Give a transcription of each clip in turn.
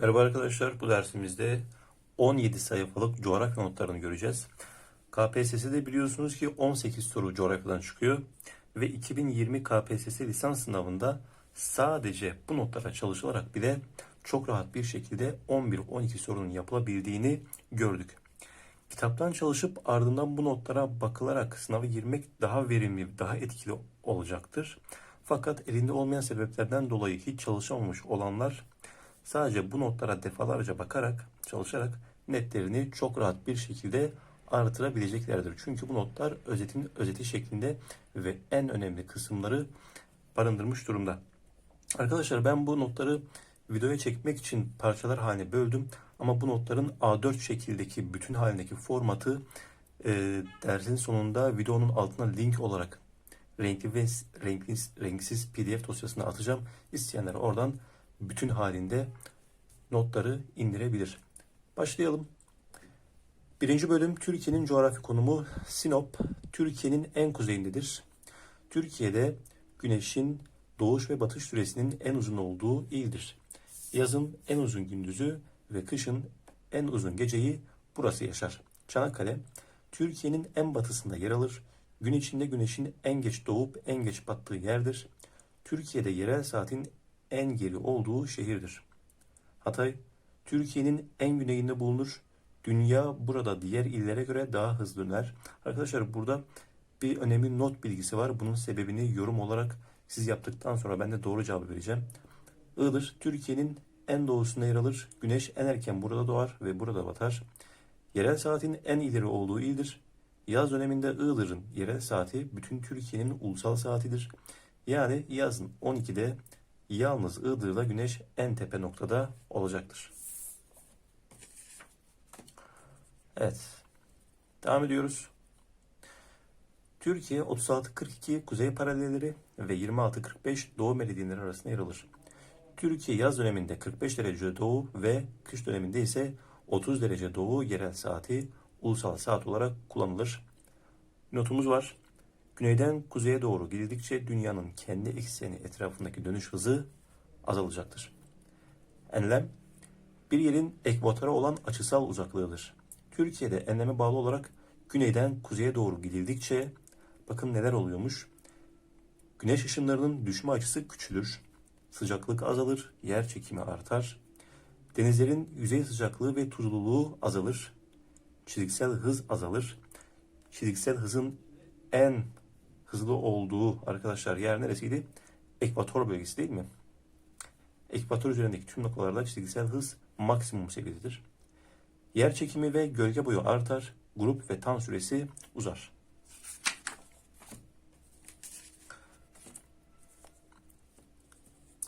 Merhaba arkadaşlar, bu dersimizde 17 sayfalık coğrafya notlarını göreceğiz. KPSS'de biliyorsunuz ki 18 soru coğrafyadan çıkıyor ve 2020 KPSS lisans sınavında sadece bu notlara çalışılarak bile çok rahat bir şekilde 11-12 sorunun yapılabildiğini gördük. Kitaptan çalışıp ardından bu notlara bakılarak sınava girmek daha verimli, daha etkili olacaktır. Fakat elinde olmayan sebeplerden dolayı hiç çalışamamış olanlar sadece bu notlara defalarca bakarak, çalışarak netlerini çok rahat bir şekilde artırabileceklerdir. Çünkü bu notlar özetin özeti şeklinde ve en önemli kısımları barındırmış durumda. Arkadaşlar ben bu notları videoya çekmek için parçalar haline böldüm. Ama bu notların A4 şekildeki bütün halindeki formatı e, dersin sonunda videonun altına link olarak renkli ve renkli, renksiz PDF dosyasına atacağım. İsteyenler oradan bütün halinde notları indirebilir. Başlayalım. Birinci bölüm Türkiye'nin coğrafi konumu Sinop, Türkiye'nin en kuzeyindedir. Türkiye'de güneşin doğuş ve batış süresinin en uzun olduğu ildir. Yazın en uzun gündüzü ve kışın en uzun geceyi burası yaşar. Çanakkale, Türkiye'nin en batısında yer alır. Gün içinde güneşin en geç doğup en geç battığı yerdir. Türkiye'de yerel saatin en geri olduğu şehirdir. Hatay, Türkiye'nin en güneyinde bulunur. Dünya burada diğer illere göre daha hızlı döner. Arkadaşlar burada bir önemli not bilgisi var. Bunun sebebini yorum olarak siz yaptıktan sonra ben de doğru cevabı vereceğim. Iğdır, Türkiye'nin en doğusunda yer alır. Güneş en erken burada doğar ve burada batar. Yerel saatin en ileri olduğu ildir. Yaz döneminde Iğdır'ın yerel saati bütün Türkiye'nin ulusal saatidir. Yani yazın 12'de yalnız Iğdır'da güneş en tepe noktada olacaktır. Evet. Devam ediyoruz. Türkiye 36-42 kuzey paralelleri ve 26-45 doğu meridyenleri arasında yer alır. Türkiye yaz döneminde 45 derece doğu ve kış döneminde ise 30 derece doğu yerel saati ulusal saat olarak kullanılır. Notumuz var. Güneyden kuzeye doğru gidildikçe dünyanın kendi ekseni etrafındaki dönüş hızı azalacaktır. Enlem, bir yerin ekvatora olan açısal uzaklığıdır. Türkiye'de enleme bağlı olarak güneyden kuzeye doğru gidildikçe bakın neler oluyormuş. Güneş ışınlarının düşme açısı küçülür. Sıcaklık azalır, yer çekimi artar. Denizlerin yüzey sıcaklığı ve tuzluluğu azalır. Çiziksel hız azalır. Çiziksel hızın en hızlı olduğu arkadaşlar yer neresiydi? Ekvator bölgesi değil mi? Ekvator üzerindeki tüm noktalarda çiziksel hız maksimum seviyededir. Yer çekimi ve gölge boyu artar. Grup ve tan süresi uzar.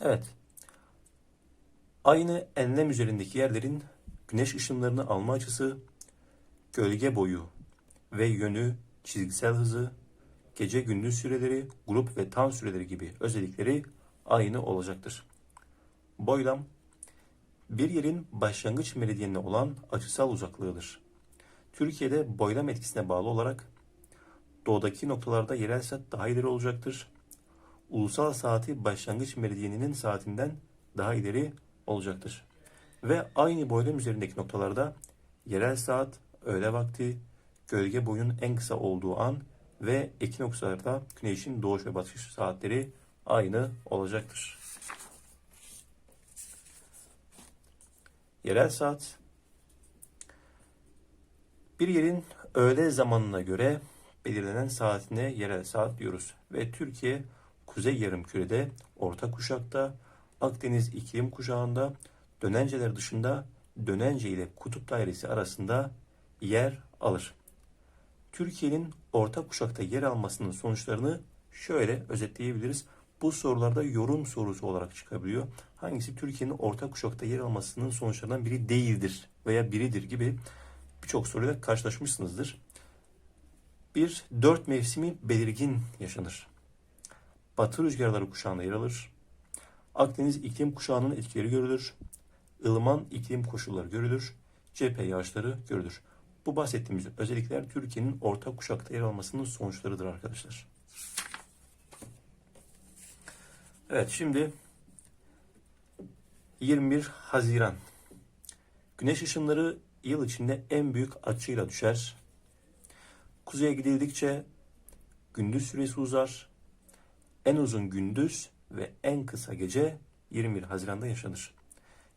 Evet. Aynı enlem üzerindeki yerlerin güneş ışınlarını alma açısı, gölge boyu ve yönü, çizgisel hızı, gece gündüz süreleri, grup ve tan süreleri gibi özellikleri aynı olacaktır. Boylam, bir yerin başlangıç meridyenine olan açısal uzaklığıdır. Türkiye'de boylam etkisine bağlı olarak doğudaki noktalarda yerel saat daha ileri olacaktır. Ulusal saati başlangıç meridyeninin saatinden daha ileri olacaktır. Ve aynı boylam üzerindeki noktalarda yerel saat, öğle vakti, gölge boyun en kısa olduğu an ve ekinokslarda güneşin doğuş ve batış saatleri aynı olacaktır. Yerel saat bir yerin öğle zamanına göre belirlenen saatine yerel saat diyoruz. Ve Türkiye kuzey yarımkürede, orta kuşakta, Akdeniz iklim kuşağında, dönenceler dışında dönence ile kutup dairesi arasında yer alır. Türkiye'nin orta kuşakta yer almasının sonuçlarını şöyle özetleyebiliriz. Bu sorularda yorum sorusu olarak çıkabiliyor. Hangisi Türkiye'nin orta kuşakta yer almasının sonuçlarından biri değildir veya biridir gibi birçok soruyla karşılaşmışsınızdır. Bir, dört mevsimi belirgin yaşanır. Batı rüzgarları kuşağında yer alır. Akdeniz iklim kuşağının etkileri görülür. ılıman iklim koşulları görülür. Cephe yağışları görülür. Bu bahsettiğimiz özellikler Türkiye'nin orta kuşakta yer almasının sonuçlarıdır arkadaşlar. Evet şimdi 21 Haziran Güneş ışınları yıl içinde en büyük açıyla düşer. Kuzeye gidildikçe gündüz süresi uzar. En uzun gündüz ve en kısa gece 21 Haziran'da yaşanır.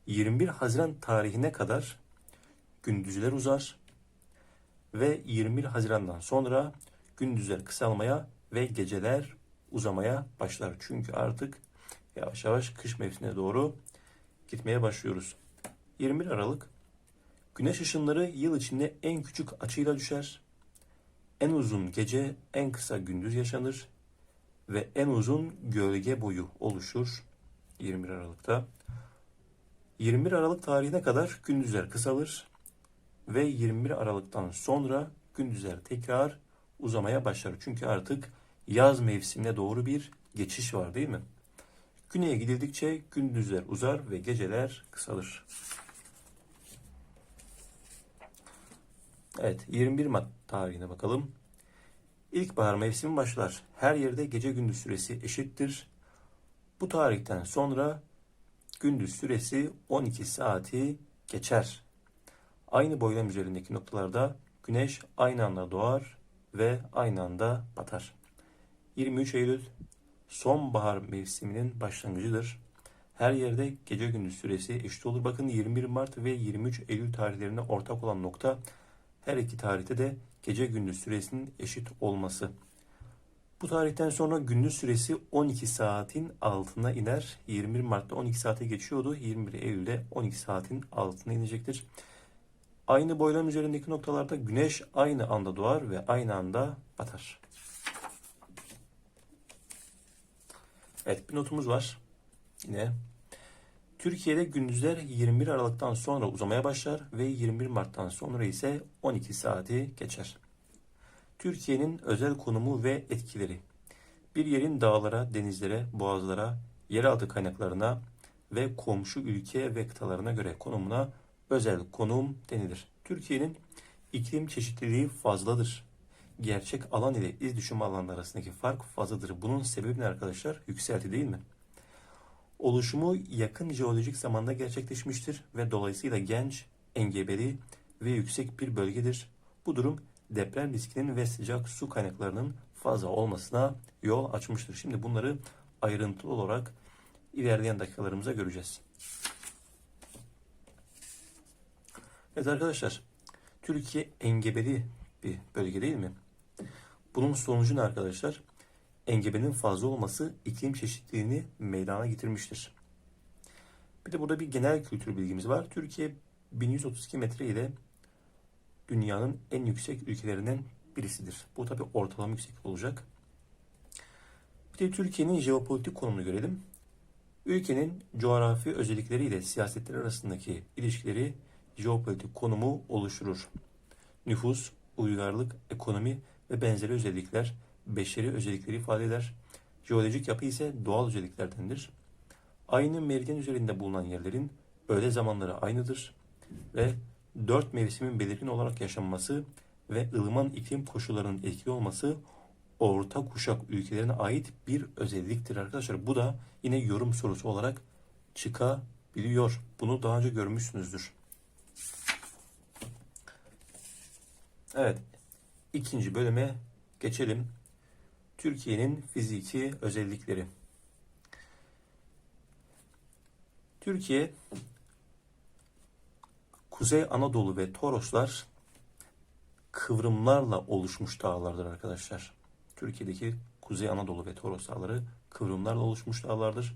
21 Haziran tarihine kadar gündüzler uzar ve 21 Haziran'dan sonra gündüzler kısalmaya ve geceler uzamaya başlar. Çünkü artık yavaş yavaş kış mevsimine doğru gitmeye başlıyoruz. 21 Aralık Güneş ışınları yıl içinde en küçük açıyla düşer. En uzun gece, en kısa gündüz yaşanır ve en uzun gölge boyu oluşur 21 Aralık'ta. 21 Aralık tarihine kadar gündüzler kısalır ve 21 Aralık'tan sonra gündüzler tekrar uzamaya başlar. Çünkü artık yaz mevsimine doğru bir geçiş var değil mi? Güneye gidildikçe gündüzler uzar ve geceler kısalır. Evet 21 Mart tarihine bakalım. İlkbahar mevsimi başlar. Her yerde gece gündüz süresi eşittir. Bu tarihten sonra gündüz süresi 12 saati geçer. Aynı boylam üzerindeki noktalarda güneş aynı anda doğar ve aynı anda batar. 23 Eylül sonbahar mevsiminin başlangıcıdır. Her yerde gece gündüz süresi eşit olur. Bakın 21 Mart ve 23 Eylül tarihlerine ortak olan nokta her iki tarihte de gece gündüz süresinin eşit olması. Bu tarihten sonra gündüz süresi 12 saatin altına iner. 21 Mart'ta 12 saate geçiyordu. 21 Eylül'de 12 saatin altına inecektir. Aynı boylam üzerindeki noktalarda güneş aynı anda doğar ve aynı anda batar. Evet bir notumuz var. Yine Türkiye'de gündüzler 21 Aralık'tan sonra uzamaya başlar ve 21 Mart'tan sonra ise 12 saati geçer. Türkiye'nin özel konumu ve etkileri. Bir yerin dağlara, denizlere, boğazlara, yeraltı kaynaklarına ve komşu ülke ve kıtalarına göre konumuna özel konum denilir. Türkiye'nin iklim çeşitliliği fazladır. Gerçek alan ile iz düşüm alanları arasındaki fark fazladır. Bunun sebebi ne arkadaşlar? Yükselti değil mi? Oluşumu yakın jeolojik zamanda gerçekleşmiştir ve dolayısıyla genç, engebeli ve yüksek bir bölgedir. Bu durum deprem riskinin ve sıcak su kaynaklarının fazla olmasına yol açmıştır. Şimdi bunları ayrıntılı olarak ilerleyen dakikalarımıza göreceğiz. Evet arkadaşlar, Türkiye engebeli bir bölge değil mi? Bunun sonucu ne arkadaşlar? engebenin fazla olması iklim çeşitliliğini meydana getirmiştir. Bir de burada bir genel kültür bilgimiz var. Türkiye 1132 metre ile dünyanın en yüksek ülkelerinden birisidir. Bu tabi ortalama yüksek olacak. Bir de Türkiye'nin jeopolitik konumunu görelim. Ülkenin coğrafi özellikleri ile siyasetler arasındaki ilişkileri jeopolitik konumu oluşturur. Nüfus, uygarlık, ekonomi ve benzeri özellikler beşeri özellikleri ifade eder. Jeolojik yapı ise doğal özelliklerdendir. Aynı meridyen üzerinde bulunan yerlerin öğle zamanları aynıdır ve dört mevsimin belirgin olarak yaşanması ve ılıman iklim koşullarının etkili olması orta kuşak ülkelerine ait bir özelliktir arkadaşlar. Bu da yine yorum sorusu olarak çıkabiliyor. Bunu daha önce görmüşsünüzdür. Evet. ikinci bölüme geçelim. Türkiye'nin fiziki özellikleri. Türkiye, Kuzey Anadolu ve Toroslar kıvrımlarla oluşmuş dağlardır arkadaşlar. Türkiye'deki Kuzey Anadolu ve Toros dağları kıvrımlarla oluşmuş dağlardır.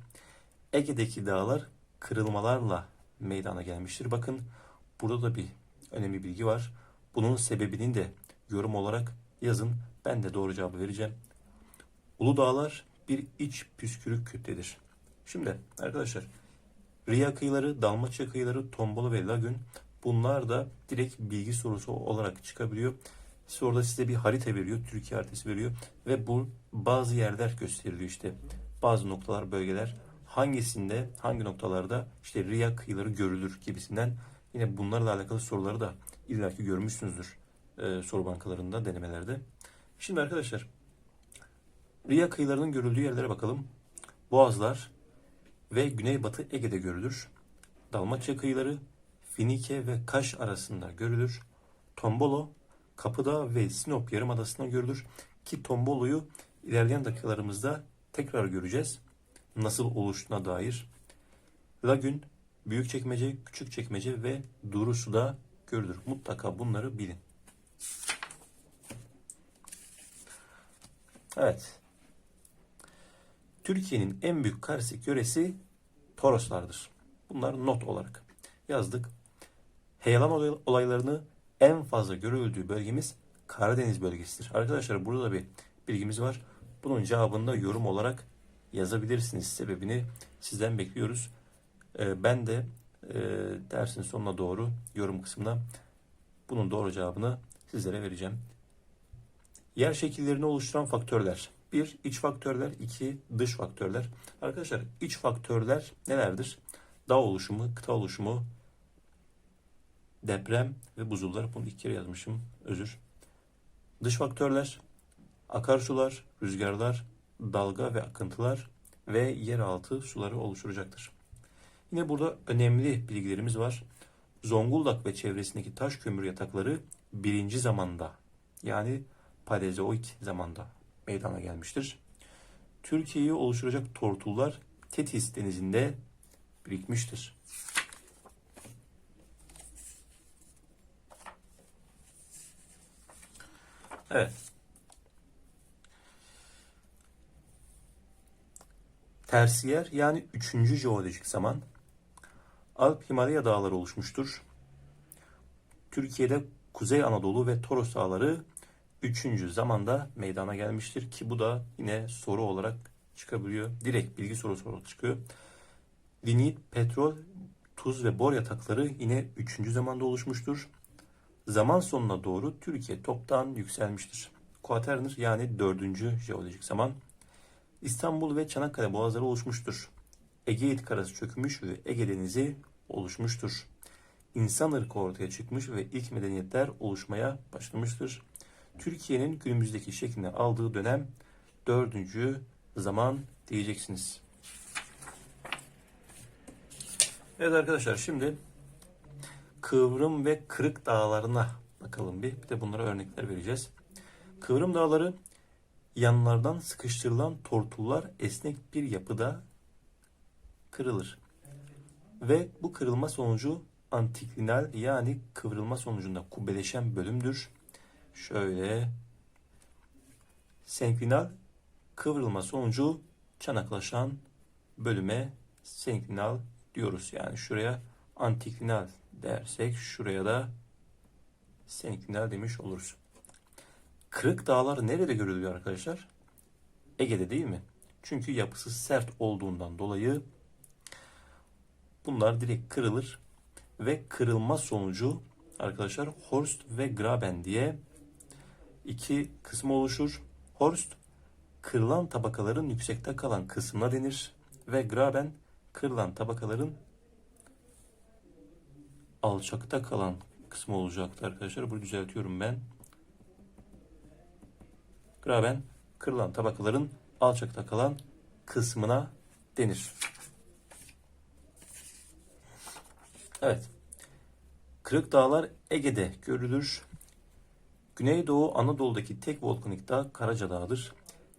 Ege'deki dağlar kırılmalarla meydana gelmiştir. Bakın burada da bir önemli bilgi var. Bunun sebebini de yorum olarak yazın. Ben de doğru cevabı vereceğim. Uludağlar bir iç püskürük kütledir. Şimdi arkadaşlar Riya kıyıları, Dalmaçya kıyıları, Tombolo ve Lagün bunlar da direkt bilgi sorusu olarak çıkabiliyor. Soruda size bir harita veriyor, Türkiye haritası veriyor ve bu bazı yerler gösteriliyor işte. Bazı noktalar, bölgeler hangisinde, hangi noktalarda işte Riya kıyıları görülür gibisinden yine bunlarla alakalı soruları da illaki görmüşsünüzdür e, soru bankalarında, denemelerde. Şimdi arkadaşlar Riya kıyılarının görüldüğü yerlere bakalım. Boğazlar ve Güneybatı Ege'de görülür. Dalmaçya kıyıları, Finike ve Kaş arasında görülür. Tombolo, Kapıdağ ve Sinop Yarımadası'nda görülür. Ki Tombolo'yu ilerleyen dakikalarımızda tekrar göreceğiz. Nasıl oluştuğuna dair. Lagün, Büyükçekmece, Küçükçekmece ve Durusu'da görülür. Mutlaka bunları bilin. Evet. Türkiye'nin en büyük karstik yöresi Toroslardır. Bunlar not olarak yazdık. Heyelan olay- olaylarını en fazla görüldüğü bölgemiz Karadeniz bölgesidir. Arkadaşlar burada da bir bilgimiz var. Bunun cevabını da yorum olarak yazabilirsiniz. Sebebini sizden bekliyoruz. Ee, ben de e, dersin sonuna doğru yorum kısmına bunun doğru cevabını sizlere vereceğim. Yer şekillerini oluşturan faktörler. Bir, iç faktörler. iki dış faktörler. Arkadaşlar iç faktörler nelerdir? Dağ oluşumu, kıta oluşumu, deprem ve buzullar. Bunu iki kere yazmışım. Özür. Dış faktörler, akarsular, rüzgarlar, dalga ve akıntılar ve yeraltı suları oluşturacaktır. Yine burada önemli bilgilerimiz var. Zonguldak ve çevresindeki taş kömür yatakları birinci zamanda yani Paleozoik zamanda meydana gelmiştir. Türkiye'yi oluşturacak tortullar Tetis denizinde birikmiştir. Evet. Tersiyer yani üçüncü jeolojik zaman Alp Himalaya dağları oluşmuştur. Türkiye'de Kuzey Anadolu ve Toros dağları üçüncü zamanda meydana gelmiştir ki bu da yine soru olarak çıkabiliyor. Direkt bilgi sorusu olarak çıkıyor. Lignit, petrol, tuz ve bor yatakları yine üçüncü zamanda oluşmuştur. Zaman sonuna doğru Türkiye toptan yükselmiştir. Kuaterner yani dördüncü jeolojik zaman. İstanbul ve Çanakkale boğazları oluşmuştur. Egeid karası çökmüş ve Ege denizi oluşmuştur. İnsan ırkı ortaya çıkmış ve ilk medeniyetler oluşmaya başlamıştır. Türkiye'nin günümüzdeki şeklini aldığı dönem dördüncü zaman diyeceksiniz. Evet arkadaşlar şimdi Kıvrım ve Kırık dağlarına bakalım bir. Bir de bunlara örnekler vereceğiz. Kıvrım dağları yanlardan sıkıştırılan tortullar esnek bir yapıda kırılır. Ve bu kırılma sonucu antiklinal yani kıvrılma sonucunda kubbeleşen bölümdür. Şöyle senklinal kıvrılma sonucu çanaklaşan bölüme senklinal diyoruz. Yani şuraya antiklinal dersek şuraya da senklinal demiş oluruz. Kırık dağlar nerede görülüyor arkadaşlar? Ege'de değil mi? Çünkü yapısı sert olduğundan dolayı bunlar direkt kırılır ve kırılma sonucu arkadaşlar Horst ve Graben diye iki kısmı oluşur. Horst kırılan tabakaların yüksekte kalan kısmına denir ve Graben kırılan tabakaların alçakta kalan kısmı olacaktı arkadaşlar. Bunu düzeltiyorum ben. Graben kırılan tabakaların alçakta kalan kısmına denir. Evet. Kırık Dağlar Ege'de görülür. Güneydoğu Anadolu'daki tek volkanik dağ Karaca Dağı'dır.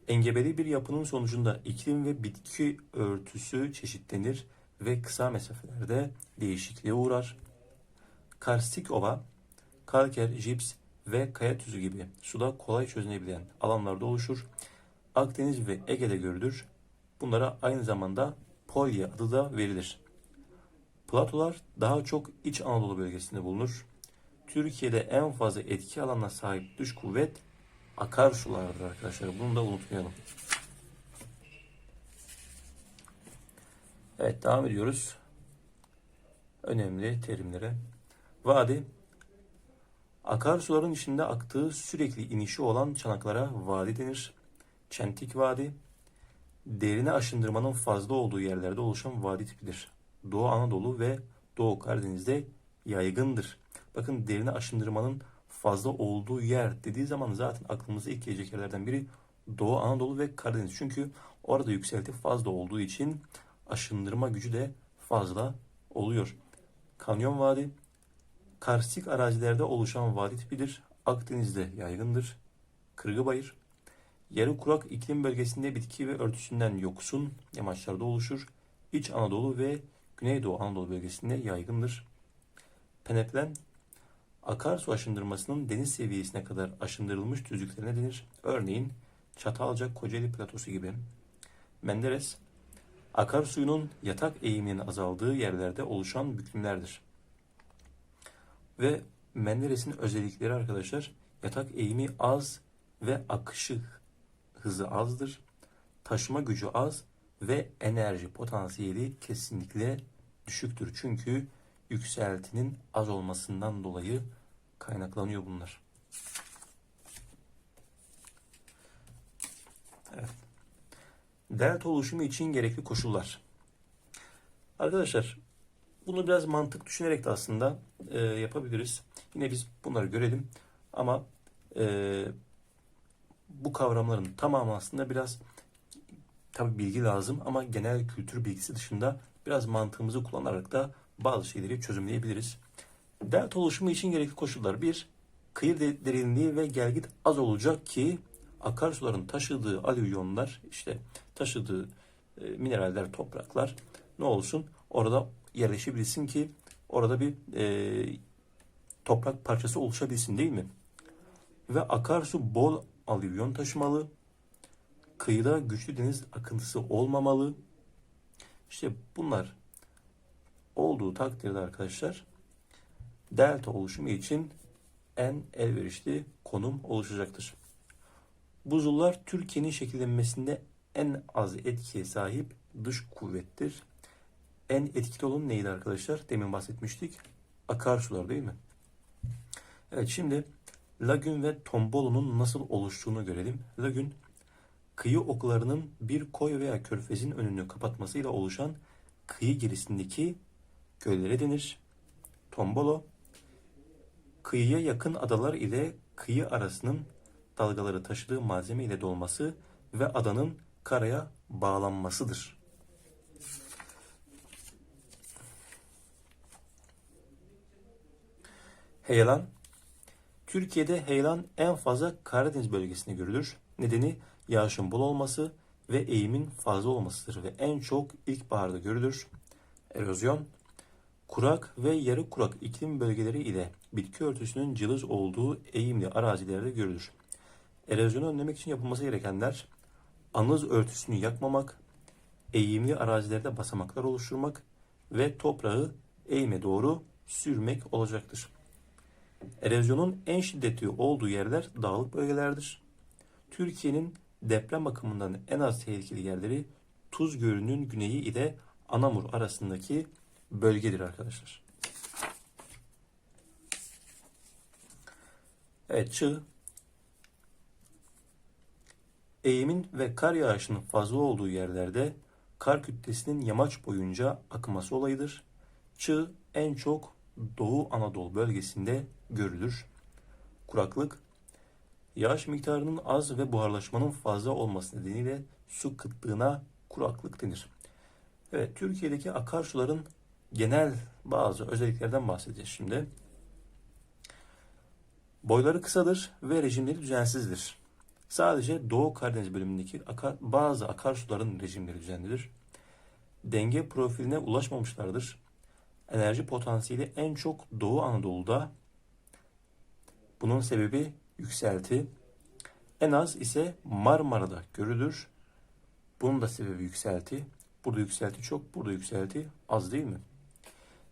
Engebeli bir yapının sonucunda iklim ve bitki örtüsü çeşitlenir ve kısa mesafelerde değişikliğe uğrar. Karstik ova, kalker, jips ve kaya tuzu gibi suda kolay çözünebilen alanlarda oluşur. Akdeniz ve Ege'de görülür. Bunlara aynı zamanda polye adı da verilir. Platolar daha çok İç Anadolu bölgesinde bulunur. Türkiye'de en fazla etki alanına sahip dış kuvvet akarsulardır arkadaşlar. Bunu da unutmayalım. Evet devam ediyoruz. Önemli terimlere. Vadi Akarsuların içinde aktığı sürekli inişi olan çanaklara vadi denir. Çentik vadi derine aşındırmanın fazla olduğu yerlerde oluşan vadi tipidir. Doğu Anadolu ve Doğu Karadeniz'de yaygındır. Bakın derine aşındırmanın fazla olduğu yer dediği zaman zaten aklımıza ilk gelecek yerlerden biri Doğu Anadolu ve Karadeniz. Çünkü orada yükselti fazla olduğu için aşındırma gücü de fazla oluyor. Kanyon Vadi Karstik arazilerde oluşan vadi tipidir. Akdeniz'de yaygındır. Kırgı bayır. Yarı kurak iklim bölgesinde bitki ve örtüsünden yoksun yamaçlarda oluşur. İç Anadolu ve Güneydoğu Anadolu bölgesinde yaygındır. Peneplen, akarsu aşındırmasının deniz seviyesine kadar aşındırılmış düzlüklerine denir. Örneğin Çatalca, Kocaeli platosu gibi. Menderes, akarsuyunun yatak eğiminin azaldığı yerlerde oluşan bükümlerdir. Ve Menderes'in özellikleri arkadaşlar yatak eğimi az ve akışı hızı azdır. Taşıma gücü az ve enerji potansiyeli kesinlikle düşüktür. Çünkü yükseltinin az olmasından dolayı kaynaklanıyor bunlar. Evet. Delta oluşumu için gerekli koşullar. Arkadaşlar bunu biraz mantık düşünerek de aslında e, yapabiliriz. Yine biz bunları görelim ama e, bu kavramların tamamı aslında biraz tabi bilgi lazım ama genel kültür bilgisi dışında biraz mantığımızı kullanarak da bazı şeyleri çözümleyebiliriz. Delta oluşumu için gerekli koşullar. Bir, kıyı de- derinliği ve gelgit az olacak ki akarsuların taşıdığı alüvyonlar, işte taşıdığı e, mineraller, topraklar ne olsun? Orada yerleşebilsin ki orada bir e, toprak parçası oluşabilsin değil mi? Ve akarsu bol alüvyon taşımalı. Kıyıda güçlü deniz akıntısı olmamalı. İşte bunlar olduğu takdirde arkadaşlar delta oluşumu için en elverişli konum oluşacaktır. Buzullar Türkiye'nin şekillenmesinde en az etkiye sahip dış kuvvettir. En etkili olan neydi arkadaşlar? Demin bahsetmiştik. Akarsular değil mi? Evet şimdi lagün ve tombolo'nun nasıl oluştuğunu görelim. Lagün kıyı oklarının bir koy veya körfezin önünü kapatmasıyla oluşan kıyı gerisindeki göllere denir. Tombolo kıyıya yakın adalar ile kıyı arasının dalgaları taşıdığı malzeme ile dolması ve adanın karaya bağlanmasıdır. Heyelan Türkiye'de heyelan en fazla Karadeniz bölgesinde görülür. Nedeni yağışın bol olması ve eğimin fazla olmasıdır ve en çok ilkbaharda görülür. Erozyon Kurak ve yarı kurak iklim bölgeleri ile bitki örtüsünün cılız olduğu eğimli arazilerde görülür. Erozyonu önlemek için yapılması gerekenler anız örtüsünü yakmamak, eğimli arazilerde basamaklar oluşturmak ve toprağı eğime doğru sürmek olacaktır. Erozyonun en şiddetli olduğu yerler dağlık bölgelerdir. Türkiye'nin deprem bakımından en az tehlikeli yerleri Tuz Gölü'nün güneyi ile Anamur arasındaki bölgedir arkadaşlar. Evet çığ eğimin ve kar yağışının fazla olduğu yerlerde kar kütlesinin yamaç boyunca akması olayıdır. Çığ en çok Doğu Anadolu bölgesinde görülür. Kuraklık yağış miktarının az ve buharlaşmanın fazla olması nedeniyle su kıtlığına kuraklık denir. Evet, Türkiye'deki akarsuların genel bazı özelliklerden bahsedeceğiz şimdi. Boyları kısadır ve rejimleri düzensizdir. Sadece Doğu Karadeniz bölümündeki akar, bazı akarsuların rejimleri düzenlidir. Denge profiline ulaşmamışlardır. Enerji potansiyeli en çok Doğu Anadolu'da. Bunun sebebi yükselti. En az ise Marmara'da görülür. Bunun da sebebi yükselti. Burada yükselti çok, burada yükselti az değil mi?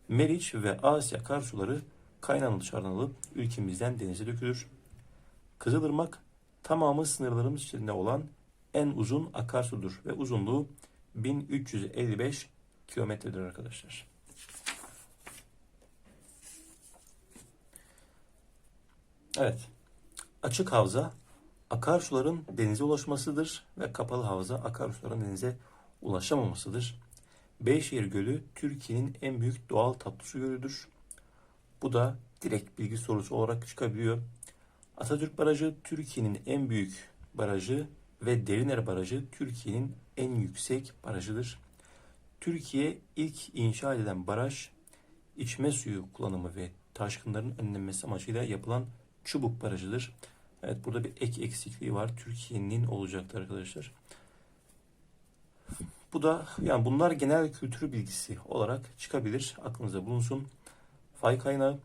Meriç ve Asya akarsuları Kaynanalı Çarnalı ülkemizden denize dökülür. Kızılırmak tamamı sınırlarımız içinde olan en uzun akarsudur ve uzunluğu 1355 kilometredir arkadaşlar. Evet. Açık havza akarsuların denize ulaşmasıdır ve kapalı havza akarsuların denize ulaşamamasıdır. Beyşehir Gölü Türkiye'nin en büyük doğal tatlı su gölüdür. Bu da direkt bilgi sorusu olarak çıkabiliyor. Atatürk Barajı Türkiye'nin en büyük barajı ve Deriner Barajı Türkiye'nin en yüksek barajıdır. Türkiye ilk inşa edilen baraj içme suyu kullanımı ve taşkınların önlenmesi amacıyla yapılan çubuk barajıdır. Evet burada bir ek eksikliği var. Türkiye'nin olacaktı arkadaşlar. Bu da yani bunlar genel kültür bilgisi olarak çıkabilir. Aklınızda bulunsun. Fay kaynağı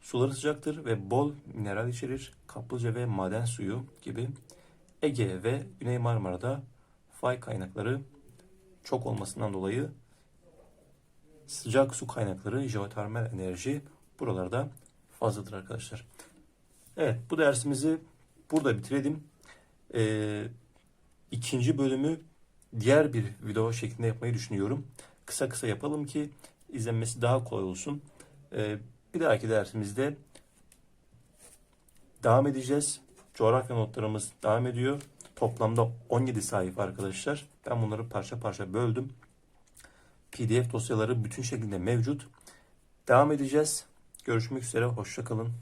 suları sıcaktır ve bol mineral içerir. Kaplıca ve maden suyu gibi Ege ve Güney Marmara'da fay kaynakları çok olmasından dolayı sıcak su kaynakları, jeotermal enerji buralarda fazladır arkadaşlar. Evet bu dersimizi burada bitirelim. Ee, ikinci bölümü diğer bir video şeklinde yapmayı düşünüyorum. Kısa kısa yapalım ki izlenmesi daha kolay olsun. Ee, bir dahaki dersimizde devam edeceğiz. Coğrafya notlarımız devam ediyor. Toplamda 17 sayfa arkadaşlar. Ben bunları parça parça böldüm. PDF dosyaları bütün şekilde mevcut. Devam edeceğiz. Görüşmek üzere. Hoşçakalın.